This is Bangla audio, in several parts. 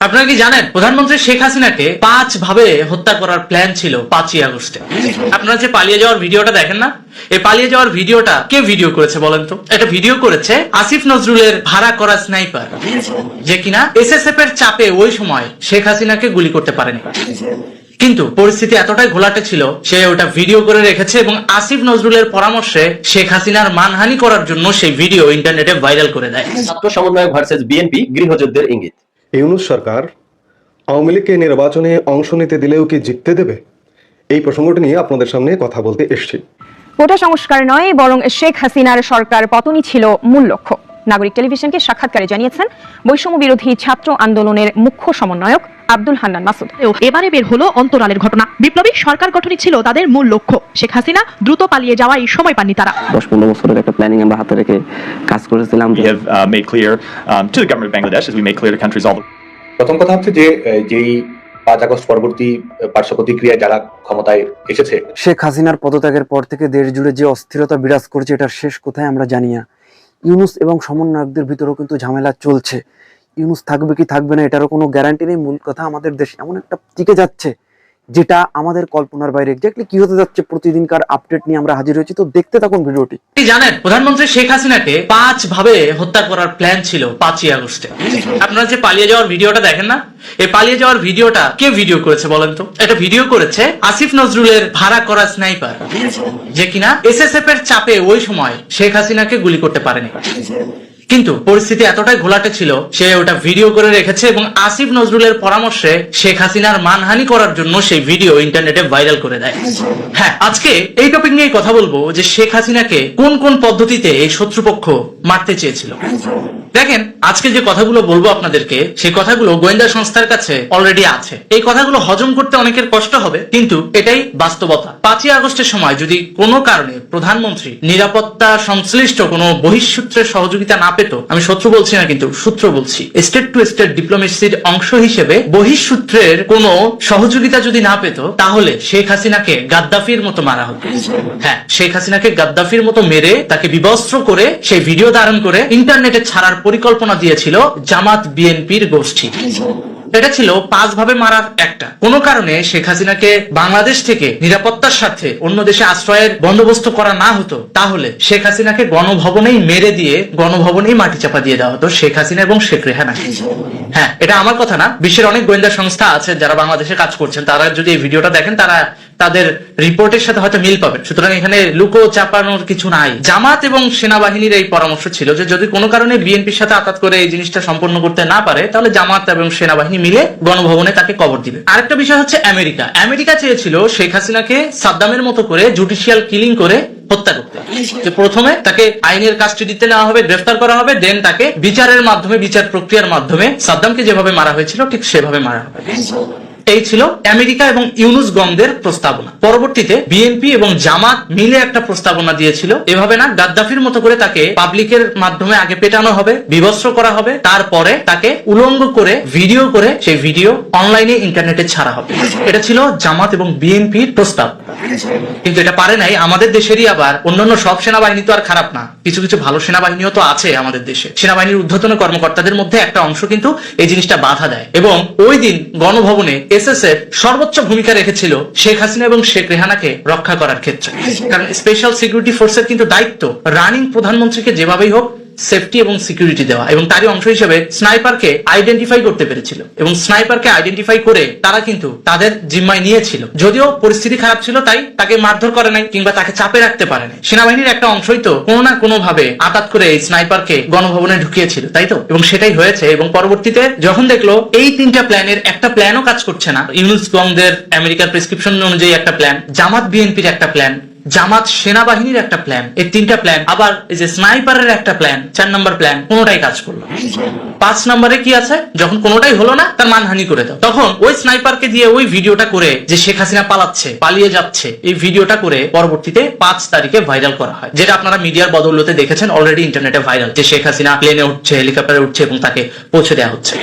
আপনারা কি জানেন, প্রধানমন্ত্রী শেখ হাসিনাকে পাঁচ ভাবে হত্যা করার প্ল্যান ছিল পাঁচই আগস্টে। আপনারা যে পালিয়ে যাওয়ার ভিডিওটা দেখেন না? এই পালিয়ে যাওয়ার ভিডিওটা কে ভিডিও করেছে বলেন তো? এটা ভিডিও করেছে আসিফ নজরুলের ভাড়া করা স্নাইপার যে কিনা এসএসএফ এর চাপে ওই সময় শেখ হাসিনাকে গুলি করতে পারেনি। কিন্তু পরিস্থিতি এতটাই ঘোলাটে ছিল, সে ওটা ভিডিও করে রেখেছে এবং আসিফ নজরুলের পরামর্শে শেখ হাসিনার মানহানি করার জন্য সেই ভিডিও ইন্টারনেটে ভাইরাল করে দেয়। ছাত্র সমন্বয়ক ভার্সেস বিএনপি গৃহযুদ্ধের ইঙ্গিত। ইউনুস সরকার আওয়ামী লীগকে নির্বাচনে অংশ নিতে দিলেও কি জিততে দেবে? এই প্রসঙ্গটি নিয়ে আপনাদের সামনে কথা বলতে এসেছি। ওটা সংস্কার নয়, বরং শেখ হাসিনার সরকার পতনই ছিল মূল লক্ষ্য। নাগরিক টেলিভিশনকে সাক্ষাৎকারে জানিয়েছেন বৈষম্য বিরোধী ছাত্র আন্দোলনের মুখ্য সমন্বয়ক আব্দুল হান্নান মাসুদ। এবারে বের হলো অন্তরালের ঘটনা। বিপ্লবী সরকার গঠনই ছিল তাদের মূল লক্ষ্য। শেখ হাসিনা দ্রুত পালিয়ে যাওয়াই সময় পাননি তারা। দশ পনেরো বছরের একটা প্ল্যানিং আমরা হাতে রেখে কাজ করেছিলাম। We have uh, made clear um, to the government of Bangladesh as we make clear to countries all প্রথম কথা হচ্ছে যে যেই পাঁচ আগস্ট পরবর্তী পার্শ্ব প্রতিক্রিয়ায় যারা ক্ষমতায় এসেছে শেখ হাসিনার পদত্যাগের পর থেকে দেশ জুড়ে যে অস্থিরতা বিরাজ করছে এটার শেষ কোথায় আমরা জানি না। ইউনুস এবং সমন্বয়কদের ভিতরেও কিন্তু ঝামেলা চলছে। ইউনুস থাকবে কি থাকবে না, এটারও কোনো গ্যারান্টি নেই। মূল কথা আমাদের দেশ এমন একটা টিকে যাচ্ছে যেটা আমাদের কল্পনার বাইরে এক্স্যাক্টলি কি হতে যাচ্ছে প্রতিদিনকার আপডেট নিয়ে আমরা হাজির হয়েছি। তো দেখতে থাকুন ভিডিওটি। জানেন, প্রধানমন্ত্রী শেখ হাসিনাকে পাঁচ ভাবে হত্যা করার প্ল্যান ছিল পাঁচই আগস্টে। আপনারা যে পালিয়ে যাওয়ার ভিডিওটা দেখেন না? এই পালিয়ে যাওয়ার ভিডিওটা কে ভিডিও করেছে বলেন তো? এটা ভিডিও করেছে আসিফ নজরুলের ভাড়া করা স্নাইপার যে কিনা এসএসএফ এর চাপে ওই সময় শেখ হাসিনাকে গুলি করতে পারেনি। কিন্তু পরিস্থিতি এতটাই ঘোলাটে ছিল, সে ওটা ভিডিও করে রেখেছে এবং আসিফ নজরুলের পরামর্শে শেখ হাসিনার মানহানি করার জন্য সেই ভিডিও ইন্টারনেটে ভাইরাল করে দেয়। হ্যাঁ আজকে এই টপিক নিয়ে কথা বলব যে শেখ হাসিনাকে কোন কোন পদ্ধতিতে এই শত্রুপক্ষ মারতে চেয়েছিল। দেখেন, আজকে যে কথাগুলো বলব আপনাদেরকে, সেই কথাগুলো গোয়েন্দা সংস্থার কাছে অলরেডি আছে। এই কথাগুলো হজম করতে অনেকের কষ্ট হবে, কিন্তু এটাই বাস্তবতা। পাঁচই আগস্টের সময় যদি কোনো কারণে প্রধানমন্ত্রী নিরাপত্তা সংশ্লিষ্ট কোনো বহিঃসূত্রের সহযোগিতা না পেত আমি শত্রু বলছি না কিন্তু সূত্র বলছি। স্টেট টু স্টেট ডিপ্লোমেসির অংশ হিসেবে বহিঃসূত্রের কোনো সহযোগিতা যদি না পেত, তাহলে শেখ হাসিনাকে গাদ্দাফির মতো মারা হতো। হ্যাঁ শেখ হাসিনাকে গাদ্দাফির মতো মেরে তাকে বিবস্ত্র করে সেই ভিডিও ধারণ করে ইন্টারনেটে ছাড়ার পরিকল্পনা দিয়েছিল জামাত বিএনপির গোষ্ঠী। এটা ছিল পাঁচ ভাবে মারার একটা। কোনো কারণে শেখ হাসিনাকে বাংলাদেশ থেকে নিরাপত্তার সাথে অন্য দেশে আশ্রয়ের বন্দোবস্ত করা না হতো, তাহলে শেখ হাসিনাকে গণভবনেই মেরে দিয়ে গণভবনেই মাটি চাপা দিয়ে দেওয়া হতো শেখ হাসিনা এবং শেখ রেহানা। হ্যাঁ এটা আমার কথা না। বিশ্বের অনেক গোয়েন্দা সংস্থা আছে যারা বাংলাদেশে কাজ করছেন। তারা যদি এই ভিডিওটা দেখেন, তারা তাদের রিপোর্টের সাথে হয়তো মিল পাবেন। সুতরাং এখানে লুকো চাপানোর কিছু নাই। জামাত এবং সেনাবাহিনীর এই পরামর্শ ছিল যে, যদি কোনো কারণে বিএনপির সাথে আঘাত করে এই জিনিসটা সম্পন্ন করতে না পারে, তাহলে জামাত এবং সেনাবাহিনী মিলে গণভবনে তাকে কবর দিবে। আরেকটা বিষয় হচ্ছে আমেরিকা। আমেরিকা চেয়েছিল শেখ হাসিনাকে সাদ্দামের মতো করে জুডিশিয়াল কিলিং করে হত্যা করতে। যে প্রথমে তাকে আইনের কাস্টডিতে নেওয়া হবে, গ্রেফতার করা হবে, দেন তাকে বিচারের মাধ্যমে, বিচার প্রক্রিয়ার মাধ্যমে সাদ্দামকে যেভাবে মারা হয়েছিল, ঠিক সেভাবে মারা হবে। এই ছিল আমেরিকা এবং ইউনুস গমদের প্রস্তাবনা। পরবর্তীতে বিএনপি এবং জামাত মিলে একটা প্রস্তাবনা দিয়েছিল। এভাবে না, গাদ্দাফির মতো করে তাকে পাবলিকের মাধ্যমে আগে পেটানো হবে, বিবস্ত্র করা হবে, তারপরে তাকে উলঙ্গ করে, ভিডিও করে সেই ভিডিও অনলাইনে ইন্টারনেটে ছাড়া হবে। এটা ছিল জামাত এবং বিএনপির প্রস্তাব। কিন্তু এটা পারে নাই, আমাদের দেশেরই আবার। অন্যান্য সব সেনাবাহিনী তো আর খারাপ না। কিছু কিছু ভালো সেনাবাহিনীও তো আছে আমাদের দেশে। সেনাবাহিনীর ঊর্ধ্বতন কর্মকর্তাদের মধ্যে একটা অংশ কিন্তু এই জিনিসটা বাধা দেয়। এবং ওই দিন গণভবনে এসএসএফ সর্বোচ্চ ভূমিকা রেখেছিল শেখ হাসিনা এবং শেখ রেহানাকে রক্ষা করার ক্ষেত্রে। কারণ স্পেশাল সিকিউরিটি ফোর্সের কিন্তু দায়িত্ব রানিং প্রধানমন্ত্রীকে যেভাবেই হোক সেফটি এবং সিকিউরিটি দেওয়া। এবং তারই অংশ হিসেবে স্নাইপারকে আইডেন্টিফাই করতে পেরেছিল। এবং স্নাইপারকে আইডেন্টিফাই করে তারা কিন্তু তাদের জিম্মায় নিয়েছিল। যদিও পরিস্থিতি খারাপ ছিল, তাই তাকে মারধর করে নাই কিংবা তাকে চাপে রাখতে পারে নাই। সেনাবাহিনীর একটা অংশই তো কোনো না কোনো ভাবে আঘাত করে এই স্নাইপারকে গণভবনে ঢুকিয়েছিল, তাই তো? এবং সেটাই হয়েছে। এবং পরবর্তীতে যখন দেখল এই তিনটা প্ল্যানের একটা প্ল্যানও কাজ করছে না। ইউনুস গংদের আমেরিকার প্রেসক্রিপশন অনুযায়ী একটা প্ল্যান, জামাত বিএনপির একটা প্ল্যান জামাত সেনাবাহিনীর একটা প্ল্যান এই তিনটা প্ল্যান আবার এই যে স্নাইপারের একটা প্ল্যান চার নম্বর প্ল্যান কোনোটাই কাজ করল পাঁচ নম্বরে কি আছে? যখন কোনোটাই হলো না, তার মানহানি করে দাও। তখন ওই স্নাইপারকে দিয়ে ওই ভিডিওটা করে যে শেখ হাসিনা পালাচ্ছে, পালিয়ে যাচ্ছে, এই ভিডিওটা করে পরবর্তীতে পাঁচ তারিখে ভাইরাল করা হয়। যেটা আপনারা মিডিয়ার বদৌলতে দেখেছেন অলরেডি ইন্টারনেটে ভাইরাল যে শেখ হাসিনা প্লেনে উঠছে হেলিকপ্টারে উঠছে এবং তাকে পৌঁছে দেওয়া হচ্ছে।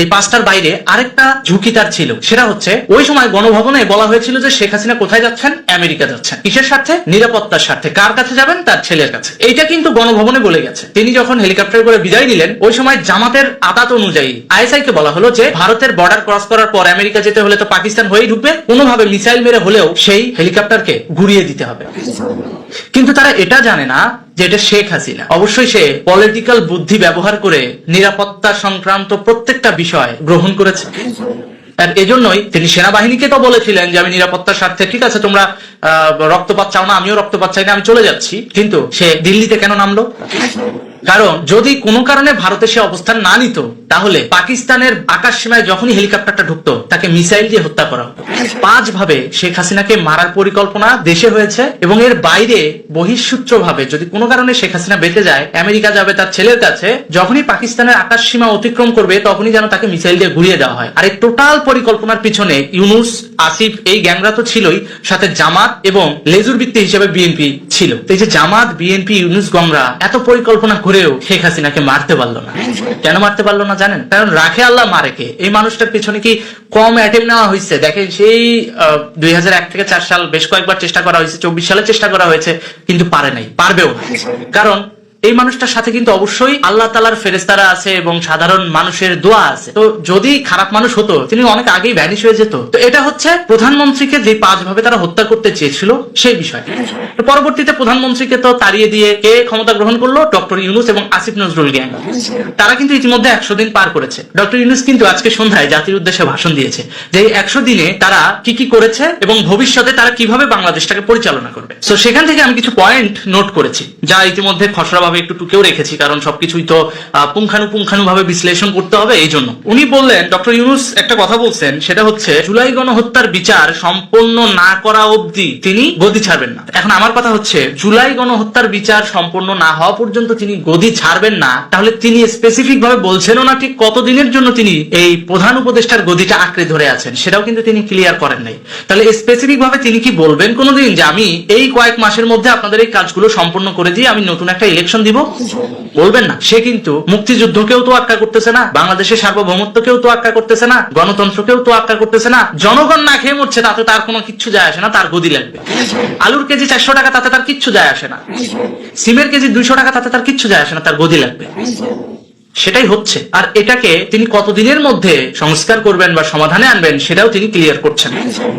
এই পাঁচটার বাইরে আরেকটা ঝুঁকি তার ছিল। সেটা হচ্ছে, ওই সময় গণভবনে বলা হয়েছিল যে শেখ হাসিনা কোথায় যাচ্ছেন? আমেরিকা যাচ্ছেন। কিসের স্বার্থে, নিরাপত্তার স্বার্থে। কার কাছে যাবেন? তার ছেলের কাছে। এইটা কিন্তু গণভবনে বলে গেছে। তিনি যখন হেলিকপ্টার করে বিদায় নিলেন, ওই সময় জামাতের আদাত অনুযায়ী আইএসআই কে বলা হলো যে, ভারতের বর্ডার ক্রস করার পর আমেরিকা যেতে হলে তো পাকিস্তান হয়েই ঢুকবে। কোনোভাবে মিসাইল মেরে হলেও সেই হেলিকপ্টারকে ঘুরিয়ে দিতে হবে। কিন্তু তারা এটা জানে না যে এটা শেখ হাসিনা। অবশ্যই সে পলিটিক্যাল বুদ্ধি ব্যবহার করে নিরাপত্তা সংক্রান্ত প্রত্যেকটা বিষয় গ্রহণ করেছে। এজন্যই তিনি সেনাবাহিনীকে তো বলেছিলেন যে, আমি নিরাপত্তার স্বার্থে, ঠিক আছে, তোমরা রক্তপাত চাও না, আমিও রক্তপাত চাই না, আমি চলে যাচ্ছি। কিন্তু সে দিল্লিতে কেন নামলো? কারণ যদি কোনো কারণে ভারতে সে অবস্থান না নিত, তাহলে পাকিস্তানের আকাশ সীমায় যখনই হেলিকপ্টারটা ঢুকতো, তাকে মিসাইল দিয়ে হত্যা করা হতো। পাঁচ ভাবে শেখ হাসিনাকে মারার পরিকল্পনা দেশে হয়েছে এবং এর বাইরে বহিঃসূত্র ভাবে যদি কোনো কারণে শেখ হাসিনা বেঁচে যায়, আমেরিকা যাবে তার ছেলের কাছে, যখনই পাকিস্তানের আকাশ সীমা অতিক্রম করবে, তখনই যেন তাকে মিসাইল দিয়ে ঘুরিয়ে দেওয়া হয়। আর এই টোটাল পরিকল্পনার পিছনে ইউনুস, আসিফ এই গ্যাংরা তো ছিলই, সাথে জামাত এবং লেজুর ভিত্তি হিসেবে বিএনপি ছিল। এই যে জামাত, বিএনপি, ইউনুস, গংরা, এত পরিকল্পনা করেও শেখ হাসিনাকে মারতে পারল না। কেন মারতে পারল না জানেন? কারণ রাখে আল্লাহ মারেকে এই মানুষটার পিছনে কি কম অ্যাটেম্প নেওয়া হয়েছে দেখেন সেই দুই হাজার এক থেকে চার সাল বেশ কয়েকবার চেষ্টা করা হয়েছে, চব্বিশ সালে চেষ্টা করা হয়েছে, কিন্তু পারে নাই, পারবেও কারণ এই মানুষটার সাথে কিন্তু অবশ্যই আল্লাহ তালার ফেরেস্তারা আছে এবং সাধারণ মানুষের দোয়া আছে। তো যদি খারাপ মানুষ হতো, তিনি অনেক আগেই ভ্যানিশ হয়ে যেত। তো এটা হচ্ছে প্রধানমন্ত্রীকে যে পাঁচ ভাবে তারা হত্যা করতে চেয়েছিল, সেই বিষয়। তো পরবর্তীতে প্রধানমন্ত্রীকে তো তাড়িয়ে দিয়ে কে ক্ষমতা গ্রহণ করল? ডক্টর ইউনুস এবং আসিফ নজরুল গ্যাং। তারা কিন্তু ইতিমধ্যে একশো দিন পার করেছে। ডক্টর ইউনুস কিন্তু আজকে সন্ধ্যায় জাতির উদ্দেশ্যে ভাষণ দিয়েছে যে একশো দিনে তারা কি কি করেছে এবং ভবিষ্যতে তারা কীভাবে বাংলাদেশটাকে পরিচালনা করবে। তো সেখান থেকে আমি কিছু পয়েন্ট নোট করেছি, যা ইতিমধ্যে খসড়াভাবে একটু টুকেও রেখেছি, কারণ সবকিছুই তো পুঙ্খানুপুঙ্খানু ভাবে বিশ্লেষণ করতে হবে, এই জন্য। উনি বললেন, ডক্টর ইউনুস একটা কথা বলছেন, সেটা হচ্ছে, জুলাই গণহত্যার বিচার সম্পন্ন না করা অবধি তিনি গদি ছাড়বেন না। এখন আমার কথা হচ্ছে, জুলাই গণহত্যার বিচার সম্পন্ন না হওয়া পর্যন্ত তিনি গদি ছাড়বেন না, তাহলে তিনি স্পেসিফিক ভাবে বলছেনও না ঠিক কতদিনের জন্য তিনি এই প্রধান উপদেষ্টার গদিটা আঁকড়ে ধরে আছেন, সেটাও কিন্তু তিনি ক্লিয়ার করেন নাই। তাহলে স্পেসিফিক ভাবে তিনি কি বলবেন কোনোদিন? যে আমি এই কয়েক মাসের মধ্যে আপনাদের এই কাজগুলো সম্পন্ন করে দিয়ে আমি নতুন একটা ইলেকশন দিব? বলবেন না। সে কিন্তু মুক্তিযুদ্ধকেও তো আক্কা করতেছে না, বাংলাদেশের সার্বভৌমত্বকেও তো আক্কা করতেছে না, গণতন্ত্রকেও তো আক্কা করতেছে না, জনগণ না খেয়ে মরছে তাতে তার কোনো কিচ্ছু যায় আসে না, তার গদি লাগবে। আলুর কেজি চারশো টাকা তাতে তার কিচ্ছু যায় আসে না। সিমের কেজি দুইশো টাকা তাতে তার কিচ্ছু যায় আসে না, তার গদি লাগবে। সেটাই হচ্ছে। আর এটাকে তিনি কতদিনের মধ্যে সংস্কার করবেন বা সমাধানে আনবেন সেটাও তিনি ক্লিয়ার করছেন।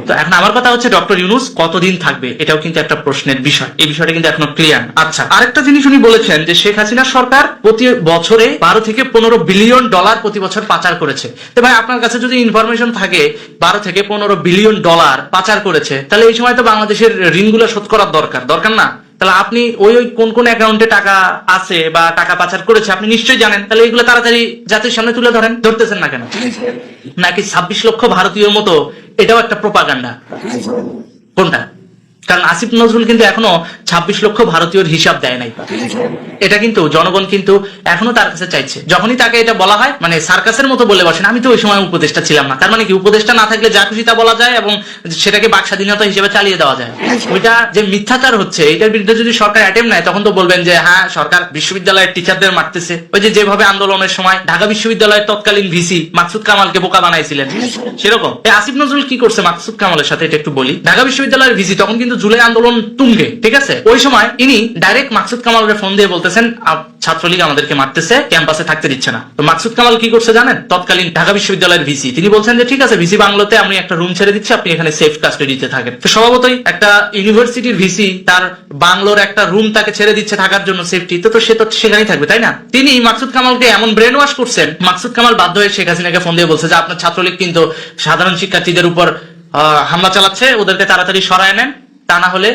তো এখন আমার কথা হচ্ছে ডক্টর ইউনুস কতদিন থাকবে? এটাও কিন্তু একটা প্রশ্নের বিষয়। এই বিষয়টা কিন্তু এখনও ক্লিয়ার আচ্ছা আরেকটা জিনিস উনি বলেছেন যে শেখ হাসিনা সরকার প্রতি বছরে বারো থেকে পনেরো বিলিয়ন ডলার প্রতি বছর পাচার করেছে। তো ভাই, আপনার কাছে যদি ইনফরমেশন থাকে, বারো থেকে পনেরো বিলিয়ন ডলার পাচার করেছে, তাহলে এই সময় তো বাংলাদেশের ঋণগুলো শোধ করার দরকার। দরকার না? তাহলে আপনি ওই ওই কোন কোন অ্যাকাউন্টে টাকা আছে বা টাকা পাচার করেছে, আপনি নিশ্চয়ই জানেন। তাহলে এগুলো তাড়াতাড়ি জাতির সামনে তুলে ধরেন। ধরতেছেন না কেন? নাকি ছাব্বিশ লক্ষ ভারতীয়র মতো এটাও একটা প্রোপাগান্ডা কোনটা? কারণ আসিফ নজরুল কিন্তু এখনও ছাব্বিশ লক্ষ ভারতীয়র হিসাব দেয় নাই। এটা কিন্তু জনগণ কিন্তু এখনও তার কাছে চাইছে। যখনই তাকে এটা বলা হয় মানে সার্কাসের মতো বলে বসেন, আমি তো ওই সময় উপদেষ্টা ছিলাম না। তার মানে কি, উপদেষ্টা না থাকলে যা খুশি তা বলা যায় এবং সেটাকে বাক স্বাধীনতা হিসেবে চালিয়ে দেওয়া যায়। ওইটা যে মিথ্যাচার হচ্ছে, এটার বিরুদ্ধে যদি সরকার অ্যাটেম্প নেয়, তখন তো বলবেন যে হ্যাঁ সরকার বিশ্ববিদ্যালয়ের টিচারদের মারতেছে। ওই যে যেভাবে আন্দোলনের সময় ঢাকা বিশ্ববিদ্যালয়ের তৎকালীন ভিসি মাকসুদ কামালকে বোকা বানাইছিলেন। সেরকম। আসিফ নজরুল কি করছে মাকসুদ কামালের সাথে, এটা একটু বলি। ঢাকা বিশ্ববিদ্যালয়ের ভিসি, তখন কিন্তু জুলাই আন্দোলন তুঙ্গে, ঠিক আছে? ওই সময় ইনি ডাইরেক্ট মাকসুদ কামালের ফোন দিয়ে বলতেছেন, "আপ- ছাত্রলীগ আমাদেরকে মারতেছে ক্যাম্পাসে থাকতে দিচ্ছে না। তো মাকসুদ কামাল কি করছে জানেন? তৎকালীন ঢাকা বিশ্ববিদ্যালয়ের ভিসি। তিনি বলছেন যে, ঠিক আছে, ভিসি বাংলোতে আমি একটা রুম ছেড়ে দিচ্ছি, আপনি এখানে সেফ কাস্টডিতে থাকেন। তো স্বভাবতই একটা ইউনিভার্সিটির ভিসি তার বাংলোর একটা রুম তাকে ছেড়ে দিচ্ছে থাকার জন্য সেফটি তো সে তো সেখানেই থাকবে, তাই না? তিনি মাকসুদ কামালকে এমন ব্রেন ওয়াশ করছেন, মাকসুদ কামাল বাধ্য হয়ে শেখ হাসিনাকে ফোন দিয়ে বলছে যে, আপনার ছাত্রলীগ কিন্তু সাধারণ শিক্ষার্থীদের উপর হামলা চালাচ্ছে, ওদেরকে তাড়াতাড়ি সরায় নেন। তা না হলে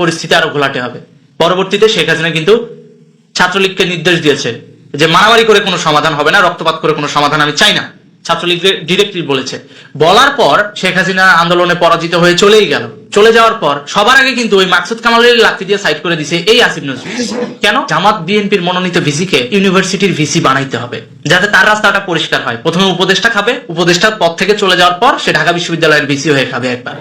পরিস্থিতি আরও ঘোলাটে হবে। পরবর্তীতে শেখ হাসিনা কিন্তু ছাত্রলীগকে নির্দেশ দিয়েছে যে মারামারি করে কোনো সমাধান হবে না, রক্তপাত করে কোনো সমাধান আমি চাই না। ছাত্রলীগের ডিরেক্টলি বলেছে। বলার পর শেখ হাসিনা আন্দোলনে পরাজিত হয়ে চলেই গেল। চলে যাওয়ার পর সবার আগে কিন্তু ওই মাকসুদ কামালের লাঠি দিয়ে সাইড করে দিছে এই আসিফ নজরুল। কেন? জামাত বিএনপির মনোনীত ভিসিকে ইউনিভার্সিটির ভিসি বানাইতে হবে, যাতে তার রাস্তাটা পরিষ্কার হয়। প্রথমে উপদেষ্টা খাবে, উপদেষ্টার পদ থেকে চলে যাওয়ার পর সে ঢাকা বিশ্ববিদ্যালয়ের ভিসি হয়ে খাবে একবার।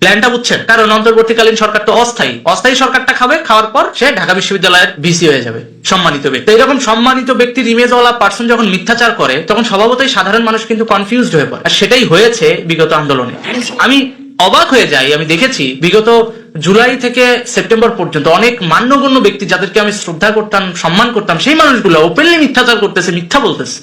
প্ল্যানটা বুঝছেন? কারণ অন্তর্বর্তীকালীন সরকার তো অস্থায়ী। অস্থায়ী সরকারটা খাবে, খাওয়ার পর সে ঢাকা বিশ্ববিদ্যালয়ের ভিসি হয়ে যাবে, সম্মানিত ব্যক্তি। এরকম সম্মানিত ব্যক্তির ইমেজওয়ালা পার্সন যখন মিথ্যাচার করে, তখন স্বভাবতই সাধারণ মানুষ কিন্তু কনফিউজড হয়ে পড়ে। আর সেটাই হয়েছে বিগত আন্দোলনে। আমি অবাক হয়ে যাই, আমি দেখেছি বিগত জুলাই থেকে সেপ্টেম্বর পর্যন্ত অনেক মান্যগণ্য ব্যক্তি যাদেরকে আমি শ্রদ্ধা করতাম, সম্মান করতাম, সেই মানুষগুলো ওপেনলি মিথ্যাচার করতেছে, মিথ্যা বলতেছে।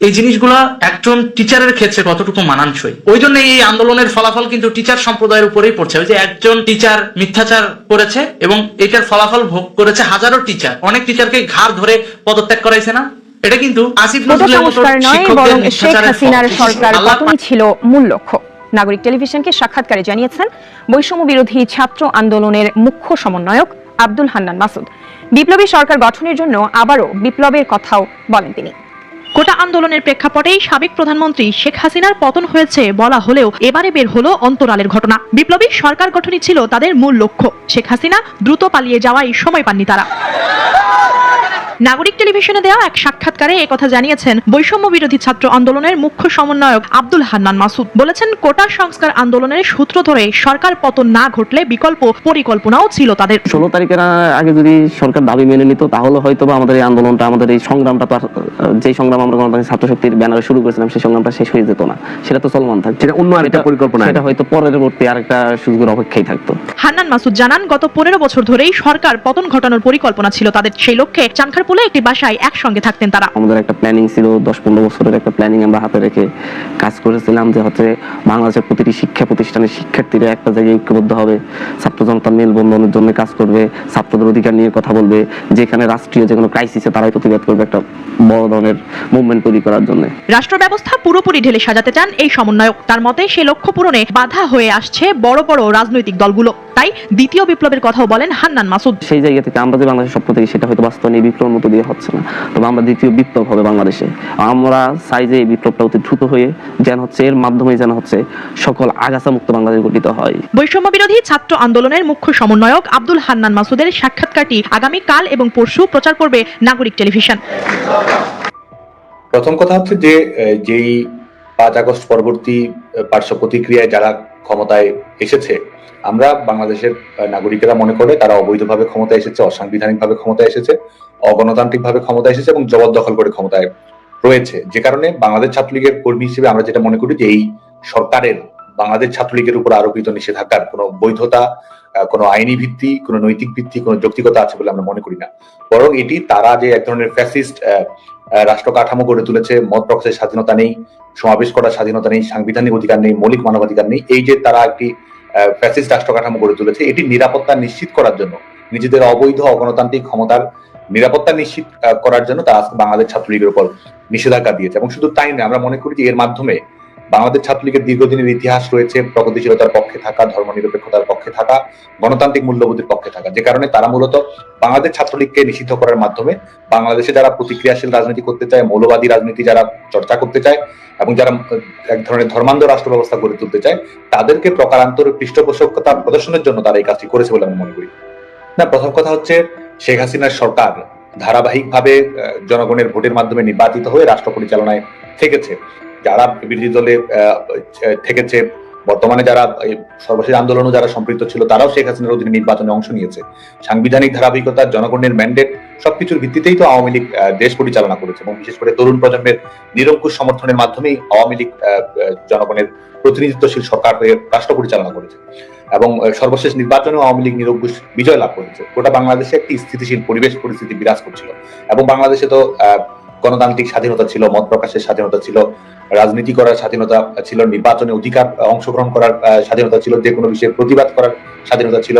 এই জিনিসগুলো একজন টিচারের ক্ষেত্রে কতটুকু মানানসই? ওই জন্য এই আন্দোলনের ফলাফল কিন্তু টিচার সম্প্রদায়ের উপরেই পড়ছে। ওই যে একজন টিচার মিথ্যাচার করেছে এবং এটার ফলাফল ভোগ করেছে হাজারো টিচার অনেক টিচারকে ঘাড় ধরে পদত্যাগ করাইছে না? এটা কিন্তু আসিফ নজরুলের মতো শিক্ষকদের মিথ্যাচারের সরকার পতনই ছিল মূল লক্ষ্য? নাগরিক টেলিভিশনকে সাক্ষাৎকারে জানিয়েছেন বৈষম্য বিরোধী ছাত্র আন্দোলনের মুখ্য সমন্বয়ক আব্দুল হান্নান মাসুদ। বিপ্লবী সরকার গঠনের জন্য আবারও বিপ্লবের কথাও বলেন তিনি। কোটা আন্দোলনের প্রেক্ষাপটেই সাবেক প্রধানমন্ত্রী শেখ হাসিনার পতন হয়েছে বলা হলেও এবারে বের হলো অন্তরালের ঘটনা। বিপ্লবী সরকার গঠনই ছিল তাদের মূল লক্ষ্য। শেখ হাসিনা দ্রুত পালিয়ে যাওয়াই সময় পাননি তারা। নাগরিক টেলিভিশনে দেওয়া এক সাক্ষাৎকারে একথা জানিয়েছেন বৈষম্য বিরোধী ছাত্র আন্দোলনের মুখ্য সমন্বয়ক আব্দুল হান্নান মাসুদ। বলেছেন কোটা সংস্কার আন্দোলনের সূত্র ধরে সরকার পতন না ঘটলে বিকল্প পরিকল্পনাও ছিল তাদের। ষোলো তারিখের আগে যদি সরকার দাবি মেনে নিত তাহলে হয়তো বা আমাদের এই আন্দোলনটা আমাদের এই সংগ্রামটা যে সংগ্রাম আমরা গণতান্ত্রিক ছাত্র শক্তির ব্যানারে শুরু করেছিলাম সেই সংগ্রামটা শেষ হয়ে যেত না। সেটা তো চলমান থাকতো। সেটা অন্য আরেকটা পরিকল্পনা। সেটা হয়তো পরের পরবর্তী আরেকটা সুযোগের অপেক্ষাই থাকতো। হান্নান মাসুদ জানান গত পনেরো বছর ধরেই সরকার পতন ঘটানোর পরিকল্পনা ছিল তাদের। সেই লক্ষ্যে চানখারপুলে একটি বাসায় একসঙ্গে থাকতেন তারা। আমাদের একটা প্ল্যানিং ছিল দশ পনেরো বছরের একটা প্ল্যানিং আমরা হাতে রেখে কাজ করেছিলাম যে হচ্ছে বাংলাদেশের প্রতিটি শিক্ষা প্রতিষ্ঠানের শিক্ষার্থীরা একটা জায়গায় ঐক্যবদ্ধ হবে ছাত্র জনতার মেলবন্ধনের জন্য কাজ করবে ছাত্রদের অধিকার নিয়ে কথা বলবে যেখানে রাষ্ট্রীয় যে কোনো ক্রাইসিসে তারাই প্রতিবাদ করবে একটা বড় ধরনের মুভমেন্ট তৈরি করার জন্য। রাষ্ট্র ব্যবস্থা পুরোপুরি ঢেলে সাজাতে চান এই সমন্বয়ক। তার মতে সে লক্ষ্য পূরণে বাধা হয়ে আসছে বড় বড় রাজনৈতিক দলগুলো। তাই দ্বিতীয় বিপ্লবের কথাও বলেন হান্নান মাসুদ। সেই জায়গা থেকে আমরা যে বাংলাদেশের স্বপ্ন থেকে সেটা হয়তো বাস্তবায়ন এই বিপ্লবের মতো দিয়ে হচ্ছে না। তবে আমরা দ্বিতীয় বিপ্লব হবে বাংলাদেশে। আমরা চাই যে এই বিপ্লবটা অতি দ্রুত হয়ে যেন হচ্ছে এর মাধ্যমে যেন হচ্ছে সকল আগাছা মুক্ত বাংলাদেশ গঠিত হয়। বৈষম্য বিরোধী ছাত্র আন্দোলনের মুখ্য সমন্বয়ক আব্দুল হান্নান মাসুদের সাক্ষাৎকারটি আগামী কাল এবং পরশু প্রচার করবে নাগরিক টেলিভিশন। প্রথম কথা হচ্ছে যে যেই পাঁচ আগস্ট পরবর্তী পার্শ্ব প্রতিক্রিয়ায় যারা ক্ষমতায় এসেছে আমরা বাংলাদেশের নাগরিকেরা মনে করে তারা অবৈধভাবে ক্ষমতায় এসেছে, অসাংবিধানিকভাবে ক্ষমতায় এসেছে, অগণতান্ত্রিকভাবে ক্ষমতায় এসেছে এবং জবরদখল করে ক্ষমতায় রয়েছে। যে কারণে বাংলাদেশ ছাত্রলীগের কর্মী হিসেবে আমরা যেটা মনে করি যে এই সরকারের বাংলাদেশ ছাত্রলীগের উপর আরোপিত নিষেধাজ্ঞার কোনো বৈধতা কোনো আইনি ভিত্তি, কোনো নৈতিক ভিত্তি, কোনো যৌক্তিকতা আছে বলে আমরা মনে করি না। বরং এটি তারা যে এক ধরনের ফ্যাসিস্ট রাষ্ট্র কাঠামো গড়ে তুলেছে, মত প্রকাশের স্বাধীনতা নেই, সমাবেশ করার স্বাধীনতা নেই, সাংবিধানিক অধিকার নেই, মৌলিক মানবাধিকার নেই, এই যে তারা একটি ফ্যাসিস্ট রাষ্ট্র কাঠামো গড়ে তুলেছে, এটি নিরাপত্তা নিশ্চিত করার জন্য। নিজেদের অবৈধ অগণতান্ত্রিক ক্ষমতার নিরাপত্তা নিশ্চিত করার জন্য তারা আজকে বাংলাদেশ ছাত্রলীগের উপর নিষেধাজ্ঞা দিয়েছে। এবং শুধু তাই নয়, আমরা মনে করি যে এর মাধ্যমে বাংলাদেশ ছাত্রলীগের দীর্ঘদিনের ইতিহাস রয়েছে, প্রগতিশীলতার পক্ষে থাকা, ধর্মনিরপেক্ষতার পক্ষে থাকা, গণতান্ত্রিক মূল্যবোধের পক্ষে থাকা। যে কারণে তারা মূলত বাংলাদেশ ছাত্রলীগকে নিষিদ্ধ করার মাধ্যমে বাংলাদেশে যারা প্রতিক্রিয়াশীল রাজনীতি করতে চায়, মৌলবাদী রাজনীতি যারা চর্চা করতে চায় এবং যারা এক ধরনের ধর্মান্ধ রাষ্ট্র ব্যবস্থা গড়ে তুলতে চায়, তাদেরকে প্রকারান্তর পৃষ্ঠপোষকতা প্রদর্শনের জন্য তারা এই কাজটি করেছে বলে আমি মনে করি। না, প্রথম কথা হচ্ছে শেখ হাসিনার সরকার ধারাবাহিকভাবে জনগণের ভোটের মাধ্যমে নির্বাচিত হয়ে রাষ্ট্র পরিচালনায় থেকেছে। যারা বিরোধী দলে থেকেছে বর্তমানে যারা সর্বশেষ আন্দোলনে যারা সম্পৃক্ত ছিল তারাও শেখ হাসিনার অধীনে নির্বাচনে অংশ নিয়েছে। সাংবিধানিক ধারাবাহিকতা জনগণের ম্যান্ডেট সবকিছুর ভিত্তিতেই তো আওয়ামী লীগ দেশ পরিচালনা করেছে এবং বিশেষ করে তরুণ প্রজন্মের নিরঙ্কুশ সমর্থনের মাধ্যমেই আওয়ামী লীগ জনগণের প্রতিনিধিত্বশীল সরকার হয়ে রাষ্ট্র পরিচালনা করেছে। এবং সর্বশেষ নির্বাচনেও আওয়ামী লীগ নিরঙ্কুশ বিজয় লাভ করেছে। গোটা বাংলাদেশে একটি স্থিতিশীল পরিবেশ পরিস্থিতি বিরাজ করছিল। এবং বাংলাদেশে তো আহ, গণতান্ত্রিক স্বাধীনতা ছিল, মত প্রকাশের স্বাধীনতা ছিল, রাজনীতি করার স্বাধীনতা ছিল, নির্বাচনে অধিকার অংশগ্রহণ করার স্বাধীনতা ছিল, যে কোনো বিষয়ে প্রতিবাদ করার স্বাধীনতা ছিল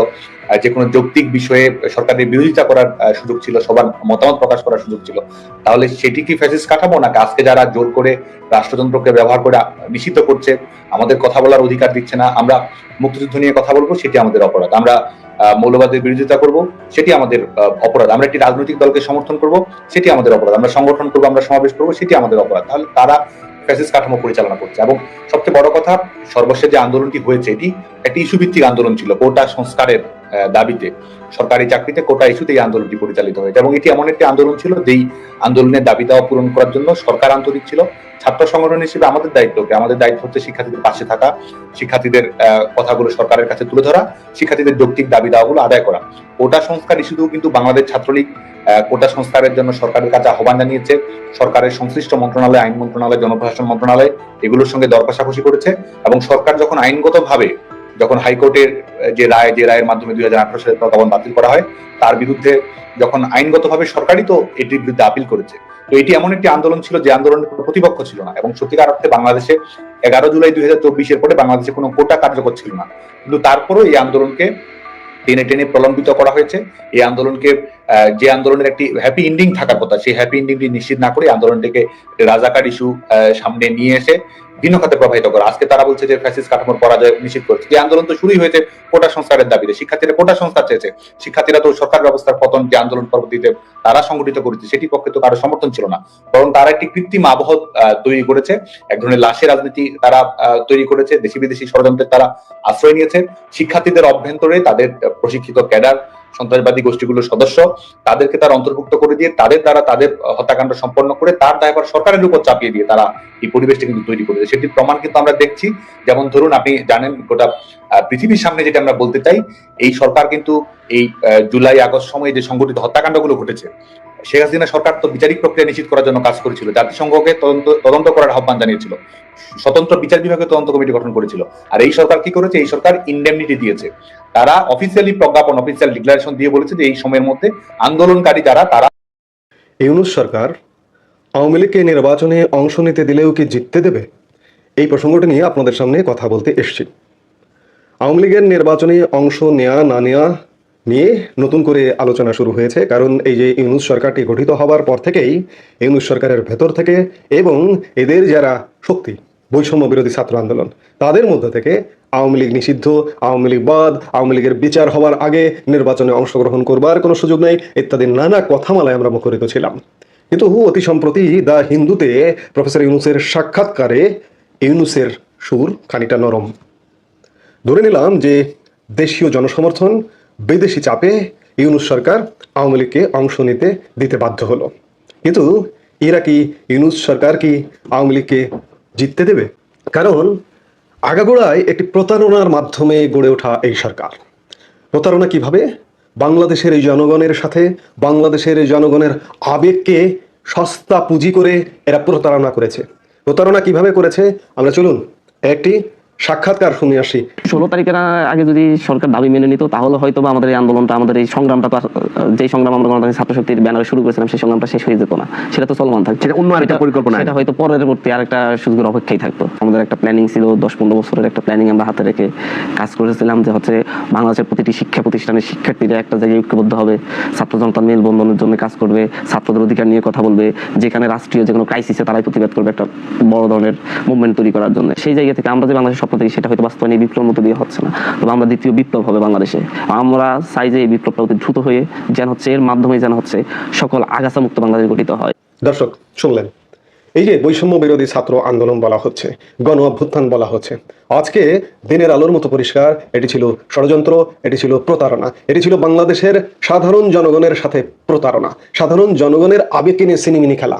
যে কোনো যৌক্তিক বিষয়ে সরকারের বিরোধিতা করার সুযোগ ছিল, সবার মতামত প্রকাশ করার সুযোগ ছিল। তাহলে সেটি কি ফ্যাসিস কাঠামো? নাকি আজকে যারা জোর করে রাষ্ট্রযন্ত্রকে ব্যবহার করে নিষিদ্ধ করছে, আমাদের কথা বলার অধিকার দিচ্ছে না, আমরা মুক্তিযুদ্ধ নিয়ে কথা বলব, সেটি আমাদের অপরাধ। আমরা মৌলবাদের বিরোধিতা করব, সেটি আমাদের অপরাধ। আমরা একটি রাজনৈতিক দলকে সমর্থন করব, সেটি আমাদের অপরাধ। আমরা সংগঠন করব, আমরা সমাবেশ করব, সেটি আমাদের অপরাধ। তাহলে তারা ফ্যাসিস কাঠামো পরিচালনা করছে। এবং সবচেয়ে বড় কথা, সর্বশেষ যে আন্দোলনটি হয়েছে, এটি একটি ইস্যু ভিত্তিক আন্দোলন ছিল কোটা সংস্কারের দাবিতে। সরকারি চাকরিতে কোটা ইস্যুতে এই আন্দোলনটি পরিচালিত হয়েছে এবং এটি এমন একটি আন্দোলন ছিল যেই আন্দোলনের দাবি দাওয়া পূরণ করার জন্য সরকার আন্তরিক ছিল। ছাত্র সংগঠন হিসেবে আমাদের দায়িত্ব কি আমাদের দায়িত্ব হচ্ছে শিক্ষার্থীদের পাশে থাকা, শিক্ষার্থীদের কথাগুলো সরকারের কাছে তুলে ধরা, শিক্ষার্থীদের যৌক্তিক দাবি দাওয়াগুলো আদায় করা। কোটা সংস্কার ইস্যুতেও কিন্তু বাংলাদেশ ছাত্রলীগ কোটা সংস্কারের জন্য সরকারের কাছে আহ্বান জানিয়েছে। সরকারের সংশ্লিষ্ট মন্ত্রণালয়, আইন মন্ত্রণালয়, জনপ্রশাসন মন্ত্রণালয় এগুলোর সঙ্গে দর কষাকষি করেছে এবং সরকার যখন আইনগতভাবে যখন হাইকোর্টের যে রায়, যে রায়ের মাধ্যমে দুই হাজার আঠারো সালে প্রজ্ঞাপন বাতিল করা হয়, তার বিরুদ্ধে যখন আইনগতভাবে সরকারই তো এটির বিরুদ্ধে আপিল করেছে, তো এটি এমন একটি আন্দোলন ছিল যে আন্দোলনের কোনো প্রতিপক্ষ ছিল না এবং সত্যিকার অর্থে বাংলাদেশে এগারো জুলাই দুই হাজার চব্বিশের পরে বাংলাদেশে কোনো কোটা কার্যকর ছিল না। কিন্তু তারপরেও এই আন্দোলনকে টেনে টেনে প্রলম্বিত করা হয়েছে। এই আন্দোলনকে যে আন্দোলনের একটি হ্যাপি এন্ডিং থাকার কথা, সেই হ্যাপি এন্ডিংটি নিশ্চিত না করে আন্দোলনটিকে রাজাকার ইস্যু সামনে নিয়ে এসে ভিন্ন খাতে প্রবাহিত করা। আজকে তারা বলছে যে ফ্যাসিস কাঠামোর পরাজয় নিশ্চিত করছে। যে আন্দোলন তো শুরুই হয়েছে কোটা সংস্কারের দাবিতে। শিক্ষার্থীরা কোটা সংস্কার চেয়েছে। শিক্ষার্থীরা তো সরকার ব্যবস্থার পতন যে আন্দোলন পরবর্তীতে তারা সংগঠিত করেছে, সেটি পক্ষে তো কারও সমর্থন ছিল না। বরং তারা একটি কৃত্রিম আবহ তৈরি করেছে। এক ধরনের লাশের রাজনীতি তারা তৈরি করেছে। দেশি বিদেশি ষড়যন্ত্রের তারা আশ্রয় নিয়েছে। শিক্ষার্থীদের অভ্যন্তরে তাদের প্রশিক্ষিত ক্যাডার সন্ত্রাসবাদী গোষ্ঠীগুলোর সদস্য, তাদেরকে তারা অন্তর্ভুক্ত করে দিয়ে তাদের দ্বারা তাদের হত্যাকাণ্ড সম্পন্ন করে তার দায়ভার সরকারের উপর চাপিয়ে দিয়ে তারা এই পরিবেশটা কিন্তু তৈরি করেছে সেটির প্রমাণ কিন্তু আমরা দেখছি। যেমন ধরুন আপনি জানেন গোটা পৃথিবীর সামনে যেটা আমরা বলতে চাই, এই সরকার কিন্তু এই জুলাই, আগস্ট সময়ে যে সংগঠিত হত্যাকাণ্ডগুলো ঘটেছে, শেখ হাসিনা সরকার তো বিচারিক প্রক্রিয়া নিশ্চিত করার জন্য কাজ করেছিল, জাতিসংঘকে তদন্ত তদন্ত করার আহ্বান জানিয়েছিল, স্বতন্ত্র বিচার বিভাগের তদন্ত কমিটি গঠন করেছিল। আর এই সরকার কি করেছে? এই সরকার ইন্ডেমনিটি দিয়েছে। তারা অফিসিয়ালি প্রজ্ঞাপন অফিসিয়াল ডিক্লারেশন দিয়ে বলেছে যে এই সময়ের মধ্যে আন্দোলনকারী যারা, তারা ইউনুস সরকার আওয়ামী লীগকে নির্বাচনে অংশ নিতে দিলেও কি জিততে দেবে? এই প্রসঙ্গটি নিয়ে আপনাদের সামনে কথা বলতে এসেছি। আওয়ামী লীগের নির্বাচনে অংশ নেওয়া না নেওয়া নিয়ে নতুন করে আলোচনা শুরু হয়েছে, কারণ এই যে ইউনুস সরকারটি গঠিত হবার পর থেকেই ইউনুস সরকারের ভেতর থেকে এবং এদের যারা শক্তি বৈষম্য বিরোধী ছাত্র আন্দোলন, তাদের মধ্যে থেকে আওয়ামী লীগ নিষিদ্ধ, আওয়ামী লীগ বাদ, আওয়ামী লীগের বিচার হওয়ার আগে নির্বাচনে অংশগ্রহণ করবার কোনো সুযোগ নেই, ইত্যাদি নানা কথামালায় আমরা মুখরিত ছিলাম। কিন্তু অতি সম্প্রতি দ্য হিন্দুতে প্রফেসর ইউনুসের সাক্ষাৎকারে ইউনুসের সুর খানিকটা নরম। ধরে নিলাম যে দেশীয় জনসমর্থন, বিদেশি চাপে ইউনুস সরকার আওয়ামী লীগকে অংশ নিতে দিতে বাধ্য হলো। কিন্তু এরা কি ইউনুস সরকার কি আওয়ামী লীগকে জিততে দেবে? কারণ আগাগোড়ায় একটি প্রতারণার মাধ্যমে গড়ে ওঠা এই সরকার। প্রতারণা কীভাবে? বাংলাদেশের এই জনগণের সাথে, বাংলাদেশের এই জনগণের আবেগকে সস্তা পুঁজি করে এরা প্রতারণা করেছে। প্রতারণা কীভাবে করেছে? আমরা চলুন, একটি সাক্ষাৎকার শুনে আসি। ষোলো তারিখের আগে যদি সরকার দাবি মেনে নিত তাহলে হয়তো বা আমাদের এই আন্দোলনটা আমাদের এই সংগ্রামটা আর, যে সংগ্রাম আমরা গণতান্ত্রিক ছাত্র শক্তির ব্যানারে শুরু করেছিলাম সেই সংগ্রামটা শেষ হয়ে যেত না। সেটা তো চলমান থাকতো। সেটা অন্য আরেকটা পরিকল্পনা। সেটা হয়তো পরবর্তী আরেকটা সুযোগের অপেক্ষাই থাকতো। আমাদের একটা প্ল্যানিং ছিল দশ পনেরো বছরের একটা প্ল্যানিং আমরা হাতে রেখে কাজ করেছিলাম যে হচ্ছে বাংলাদেশের প্রতিটি শিক্ষা প্রতিষ্ঠানের শিক্ষার্থীরা একটা জায়গায় ঐক্যবদ্ধ হবে ছাত্র জনতার মেলবন্ধনের জন্য কাজ করবে ছাত্রদের অধিকার নিয়ে কথা বলবে যেখানে রাষ্ট্রীয় যে কোনো ক্রাইসিসে তারাই প্রতিবাদ করবে একটা বড় ধরনের মুভমেন্ট তৈরি করার জন্য। সেই জায়গা থেকে আমরা যে বাংলাদেশের স্বপ্ন সেটা হয়তো বাস্তবায়ন এই বিপ্লবের মধ্যে দিয়ে হচ্ছে না? তবে আমরা দ্বিতীয় বিপ্লব হবে বাংলাদেশে। আমরা যে এই বিপ্লবটা অতি দ্রুত হয়ে যেন হচ্ছে, এর মাধ্যমে যেন হচ্ছে সকল আগাছা মুক্ত বাংলাদেশ গঠিত হয়। দর্শক, শুনলেন? এই যে বৈষম্য বিরোধী ছাত্র আন্দোলন বলা হচ্ছে, গণ অভ্যুত্থান বলা হচ্ছে। আজকে দিনের আলোর মতো পরিষ্কার, এটি ছিল ষড়যন্ত্র, এটি ছিল প্রতারণা, এটি ছিল বাংলাদেশের সাধারণ জনগণের সাথে প্রতারণা, সাধারণ জনগণের আবেগকে নিয়ে সিনিমিনি খেলা।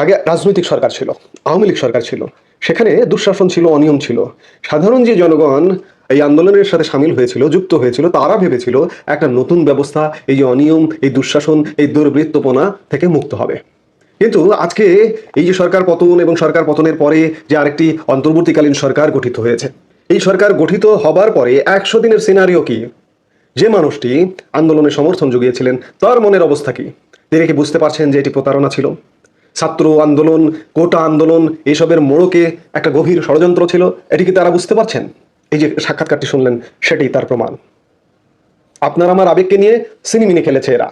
আগে রাজনৈতিক সরকার ছিল, আওয়ামী লীগ সরকার ছিল সেখানে দুঃশাসন ছিল, অনিয়ম ছিল। সাধারণ যে জনগণ এই আন্দোলনের সাথে সামিল হয়েছিল, যুক্ত হয়েছিল, তারা ভেবেছিল একটা নতুন ব্যবস্থা, এই অনিয়ম, এই দুঃশাসন, এই দুর্বৃত্তপনা থেকে মুক্ত হবে। কিন্তু আজকে এই যে সরকার পতন এবং সরকার পতনের পরে যে আরেকটি অন্তর্বর্তীকালীন সরকার গঠিত হয়েছে, এই সরকার গঠিত হবার পরে একশো দিনের সিনারিও কি? যে মানুষটি আন্দোলনে সমর্থন জুগিয়েছিলেন, তার মনের অবস্থা কি? তিনি কি বুঝতে পারছেন যে এটি প্রতারণা ছিল? ছাত্র আন্দোলন, কোটা আন্দোলন, এসবের মোড়কে একটা গভীর ষড়যন্ত্র ছিল, এটি কি তারা বুঝতে পারছেন? এই যে সাক্ষাৎকারটি শুনলেন সেটাই তার প্রমাণ। আপনার আমার আবেগকে নিয়ে সিনেমিনি খেলেছে এরা।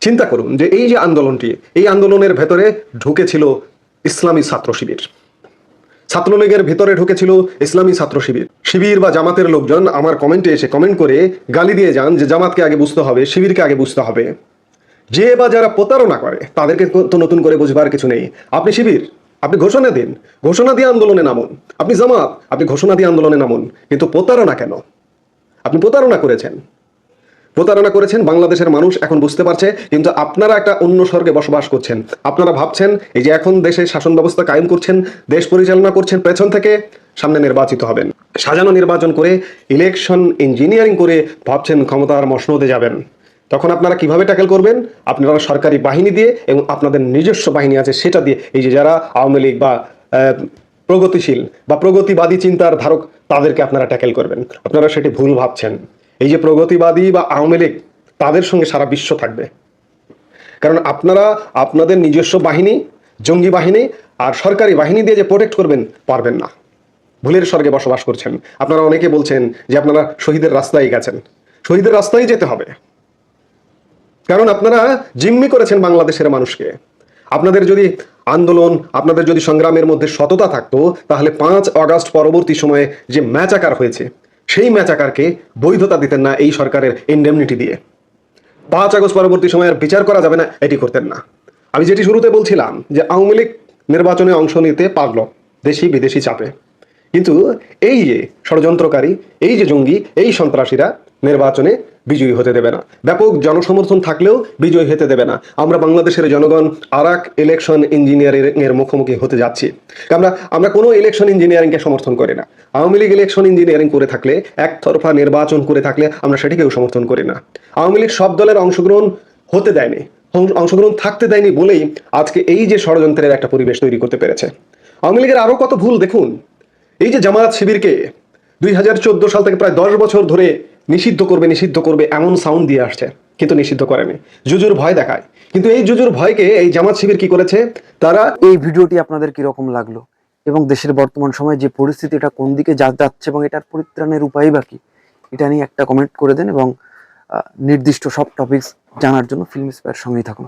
চিন্তা করুন যে এই যে আন্দোলনটি, এই আন্দোলনের ভেতরে ঢুকেছিল ইসলামী ছাত্র শিবির। ছাত্রলীগের ভিতরে ঢুকেছিল ইসলামী ছাত্র শিবির। শিবির বা জামাতের লোকজন আমার কমেন্টে এসে কমেন্ট করে গালি দিয়ে যান যে জামাতকে আগে বুঝতে হবে, শিবিরকে আগে বুঝতে হবে। যে বা যারা প্রতারণা করে, তাদেরকে তো নতুন করে বুঝবার কিছু নেই। আপনি শিবির, আপনি ঘোষণা দিন। ঘোষণা দিয়ে আন্দোলনে নামুন। আপনি জামাত, আপনি ঘোষণা দিয়ে আন্দোলনে নামুন। কিন্তু প্রতারণা কেন? আপনি প্রতারণা করেছেন। প্রতারণা করেছেন, বাংলাদেশের মানুষ এখন বুঝতে পারছে, কিন্তু আপনারা একটা অন্য স্বর্গে বসবাস করছেন। আপনারা ভাবছেন, এই যে এখন দেশে শাসন ব্যবস্থা কায়েম করছেন, দেশ পরিচালনা করছেন, পেছন থেকে সামনে নির্বাচিত হবেন। সাজানো নির্বাচন করে ইলেকশন ইঞ্জিনিয়ারিং করে ভাবছেন ক্ষমতার মসনদে যাবেন। তখন আপনারা কীভাবে ট্যাকেল করবেন? আপনারা সরকারি বাহিনী দিয়ে এবং আপনাদের নিজস্ব বাহিনী আছে, সেটা দিয়ে। এই যে যারা আওয়ামী লীগ বা প্রগতিশীল বা প্রগতিবাদী চিন্তার ধারক তাদেরকে আপনারা ট্যাকেল করবেন। আপনারা সেটি ভুল ভাবছেন। এই যে প্রগতিবাদী বা আওয়ামী লীগ, তাদের সঙ্গে সারা বিশ্ব থাকবে। কারণ আপনারা আপনাদের নিজস্ব বাহিনী, জঙ্গি বাহিনী আর সরকারি বাহিনী দিয়ে যে প্রোটেক্ট করবেন, পারবেন না। ভুলের স্বর্গে বসবাস করছেন। আপনারা অনেকে বলছেন যে আপনারা শহীদের রাস্তায় গেছেন। শহীদের রাস্তায় যেতে হবে। কারণ আপনারা জিম্মি করেছেন বাংলাদেশের মানুষকে। আপনাদের যদি আন্দোলন, আপনাদের যদি সংগ্রামের মধ্যে সততা থাকতো, তাহলে পাঁচ আগস্ট পরবর্তী সময়ে যে ম্যাচ আকার হয়েছে, সেই ম্যাচ আকারকে বৈধতা দিতেন না এই সরকারের ইন্ডেমনিটি দিয়ে। পাঁচ আগস্ট পরবর্তী সময়ে আর বিচার করা যাবে না, এটি করতেন না। আমি যেটি শুরুতে বলছিলাম যে আওয়ামী লীগ নির্বাচনে অংশ নিতে পারল, দেশি বিদেশি চাপে। কিন্তু এই যে ষড়যন্ত্রকারী, এই যে জঙ্গি, এই সন্ত্রাসীরা নির্বাচনে বিজয়ী হতে দেবে না। ব্যাপক জনসমর্থন থাকলেও বিজয়ী হতে দেবে না। আমরা বাংলাদেশের জনগণ আর এক ইলেকশন ইঞ্জিনিয়ারিং এর মুখোমুখি হতে যাচ্ছি। আমরা আমরা কোনো ইলেকশন ইঞ্জিনিয়ারিংকে সমর্থন করি না। আওয়ামী লীগ ইলেকশন ইঞ্জিনিয়ারিং করে থাকলে, একতরফা নির্বাচন করে থাকলে আমরা সেটিকেও সমর্থন করি না। আওয়ামী লীগ সব দলের অংশগ্রহণ হতে দেয়নি অংশগ্রহণ থাকতে দেয়নি বলেই আজকে এই যে ষড়যন্ত্রের একটা পরিবেশ তৈরি করতে পেরেছে। আওয়ামী লীগের আরও কত ভুল দেখুন। এই যে জামায়াত শিবিরকে দুই হাজার চোদ্দ সাল থেকে প্রায় দশ বছর ধরে নিষিদ্ধ করবে নিষিদ্ধ করবে এমন সাউন্ড দিয়ে আসছে, কিন্তু নিষিদ্ধ করেনি। জুজুর ভয় দেখায়। কিন্তু এই জুজুর ভয়কে এই জামাত শিবির কি করেছে? তারা এই ভিডিওটি আপনাদের কীরকম লাগল? এবং দেশের বর্তমান সময়ে যে পরিস্থিতি, এটা কোন দিকে যাচ্ছে এবং এটার পরিত্রাণের উপায় বা কি? এটা নিয়ে একটা কমেন্ট করে দেন এবং নির্দিষ্ট সব টপিকস জানার জন্য ফিল্ম স্পেয়ার সঙ্গেই থাকুন।